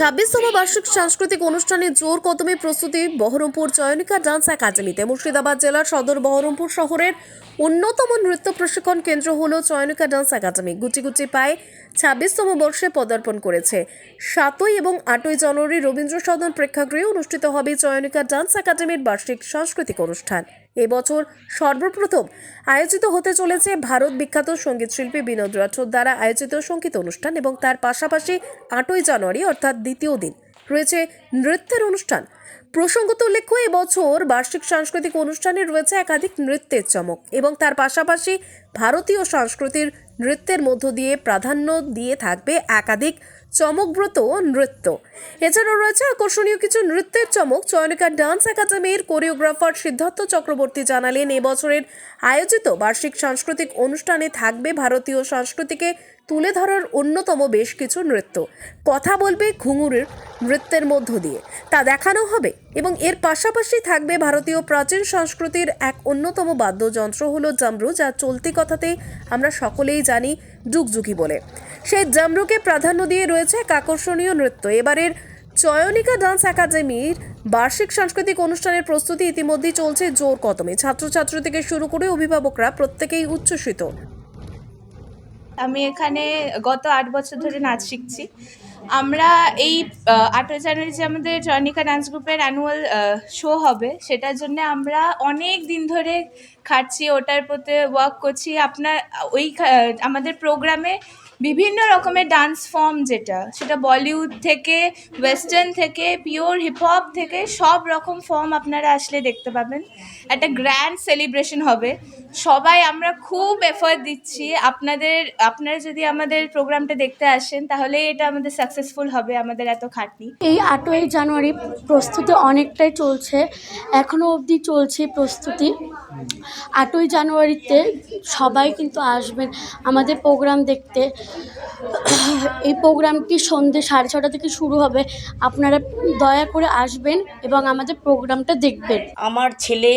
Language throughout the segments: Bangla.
ছাব্বিশতম বার্ষিক সাংস্কৃতিক অনুষ্ঠানে জোর কদমে প্রস্তুতি, বহরমপুর চয়নিকা ডান্স একাডেমিতে মুর্শিদাবাদ জেলার সদর বহরমপুর শহরের অন্যতম নৃত্য প্রশিক্ষণ কেন্দ্র হল চয়নিকা ডান্স একাডেমি। গুচি গুচি পায়ে ছাব্বিশতম বর্ষে পদার্পণ করেছে। সাতই এবং আটই জানুয়ারি রবীন্দ্র সদন প্রেক্ষাগৃহে অনুষ্ঠিত হবে চয়নিকা ডান্স একাডেমির বার্ষিক সাংস্কৃতিক অনুষ্ঠান। এবছর সর্বপ্রথম আয়োজিত হতে চলেছে ভারত বিখ্যাত সংগীত শিল্পী বিনোদ রাঠোর দ্বারা আয়োজিত সংগীত অনুষ্ঠান এবং তার পাশাপাশি আটই জানুয়ারি, অর্থাৎ দ্বিতীয় দিন, রয়েছে নৃত্যের অনুষ্ঠান। প্রসঙ্গত উল্লেখ্য এবছর বার্ষিক সাংস্কৃতিক অনুষ্ঠানে রয়েছে একাধিক নৃত্যের চমক এবং তার পাশাপাশি ভারতীয় সংস্কৃতির নৃত্যের মধ্য দিয়ে প্রাধান্য দিয়ে থাকবে একাধিক চমকব্রত নৃত্য। এছাড়াও রয়েছে আকর্ষণীয় কিছু নৃত্যের চমক। চয়নিকা ডান্স একাডেমির কোরিওগ্রাফার সিদ্ধার্থ চক্রবর্তী জানালেন এবছরের আয়োজিত বার্ষিক সাংস্কৃতিক অনুষ্ঠানে থাকবে ভারতীয় সংস্কৃতিকে তুলে ধরার অন্যতম বেশ কিছু নৃত্য। কথা বলবে ঘুঙুরের নৃত্যের মধ্য দিয়ে। তা দেখানো হবে এবং এর পাশাপাশি থাকবে ভারতীয় প্রাচীন সংস্কৃতির এক অন্যতম বাদ্যযন্ত্র হলো জামরু, যা চলতি কথাতেই আমরা সকলেই জানি যুগযুগি বলে। সেই জামরুকে প্রাধান্য দিয়ে রয়েছে এক আকর্ষণীয় নৃত্য। এবারের চয়নিকা ডান্স একাডেমির বার্ষিক সাংস্কৃতিক অনুষ্ঠানের প্রস্তুতি ইতিমধ্যেই চলছে জোর কদমে। ছাত্রছাত্রী থেকে শুরু করে অভিভাবকরা প্রত্যেকেই উচ্ছ্বসিত। আমি এখানে গত আট বছর ধরে নাচ শিখছি। আমরা এই আঠেরো জানুয়ারি যে আমাদের জনিকা ডান্স গ্রুপের অ্যানুয়াল শো হবে, সেটার জন্য আমরা অনেক দিন ধরে খাটছি, ওটার প্রতি ওয়ার্ক করছি। আপনার, ওই আমাদের প্রোগ্রামে বিভিন্ন রকমের ডান্স ফর্ম যেটা, সেটা বলিউড থেকে ওয়েস্টার্ন থেকে পিওর হিপহপ থেকে সব রকম ফর্ম আপনারা আসলে দেখতে পাবেন। একটা গ্র্যান্ড সেলিব্রেশন হবে। সবাই আমরা খুব এফার্ট দিচ্ছি। আপনাদের, আপনারা যদি আমাদের প্রোগ্রামটা দেখতে আসেন, তাহলে এটা আমাদের সাকসেসফুল হবে আমাদের এত খাটনি। এই আটই জানুয়ারি প্রস্তুতি অনেকটাই চলছে। এখনও অবধি চলছে প্রস্তুতি। আটই জানুয়ারিতে সবাই কিন্তু আসবেন আমাদের প্রোগ্রাম দেখতে। এই প্রোগ্রামটি সন্ধ্যে সাড়ে ছটা থেকে শুরু হবে। আপনারা দয়া করে আসবেন এবং আমাদের প্রোগ্রামটা দেখবেন। আমার ছেলে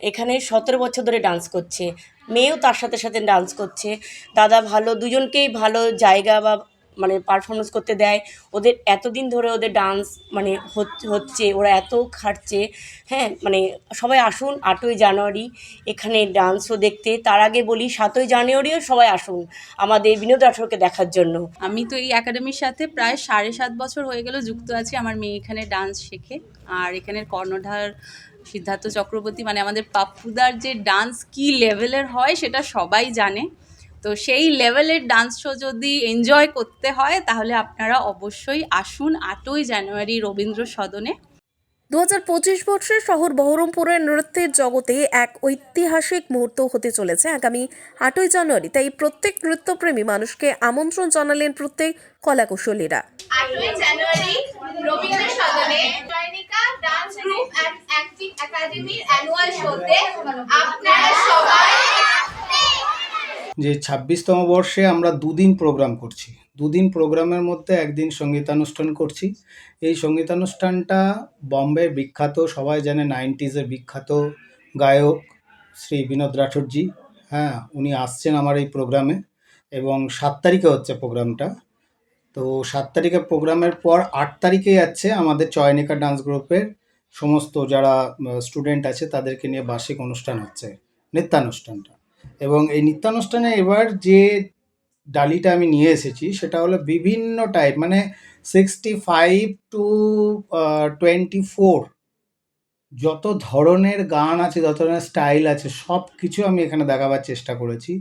এখানে সতেরো বছর ধরে ডান্স করছে। মেয়েও তার সাথে সাথে ডান্স করছে। দাদা ভালো, দুজনকেই ভালো জায়গা বা মানে পারফরমেন্স করতে দেয়। ওদের এতদিন ধরে ওদের ডান্স মানে হচ- হচ্ছে, ওরা এত খাটছে। হ্যাঁ মানে সবাই আসুন, আটই জানুয়ারি এখানে ডান্সও দেখতে। তার আগে বলি, সাতই জানুয়ারিও সবাই আসুন আমাদের বিনোদ রাঠোরকে দেখার জন্য। আমি তো এই একাডেমির সাথে প্রায় সাড়ে সাত বছর হয়ে গেল যুক্ত আছি। আমার মেয়ে এখানে ডান্স শেখে। আর এখানের কর্ণধার সিদ্ধার্থ চক্রবর্তী মানে আমাদের পাপ্পুদার যে ডান্স কি লেভেলের হয়, সেটা সবাই জানে। তো সেই লেভেলের ডান্স শো যদি এনজয় করতে হয় তাহলে আপনারা অবশ্যই আসুন আটই জানুয়ারি রবীন্দ্র সদনে। দু হাজার পঁচিশ বর্ষে শহর বহরমপুরের নৃত্যের জগতে এক ঐতিহাসিক মুহূর্ত হতে চলেছে আগামী আটই জানুয়ারি। তাই প্রত্যেক নৃত্যপ্রেমী মানুষকে আমন্ত্রণ জানালেন প্রত্যেক কলাকুশলীরা। আটই জানুয়ারি রবীন্দ্র সদনে ডান্স গ্রুপ অ্যান্ড অ্যাক্টিং একাডেমির অ্যানুয়াল শোতে আপনারা সবাই যে ছাব্বিশতম বর্ষে আমরা দুদিন প্রোগ্রাম করছি। দুদিন প্রোগ্রামের মধ্যে একদিন সঙ্গীতানুষ্ঠান করছি। এই সঙ্গীতানুষ্ঠানটা বম্বের বিখ্যাত, সবাই জানে নাইনটিজের বিখ্যাত গায়ক শ্রী বিনোদ রাঠোরজি। হ্যাঁ উনি আসছেন আমার এই প্রোগ্রামে এবং সাত তারিখে হচ্ছে প্রোগ্রামটা তো সাত তারিখে প্রোগ্রামের পর আট তারিখে যাচ্ছে আমাদের চয়নিকা ডান্স গ্রুপের সমস্ত যারা স্টুডেন্ট আছে তাদেরকে নিয়ে বার্ষিক অনুষ্ঠান হচ্ছে, নৃত্যানুষ্ঠানটা। এবং এই নিত্যানুষ্ঠানে এবার যে ডালিটা আমি নিয়ে এসেছি, সেটা হলো বিভিন্ন টাইপ মানে sixty five to twenty four যত ধরনের গান আছে, যত ধরনের স্টাইল আছে সব কিছু আমি এখানে দেখাবার চেষ্টা করেছি।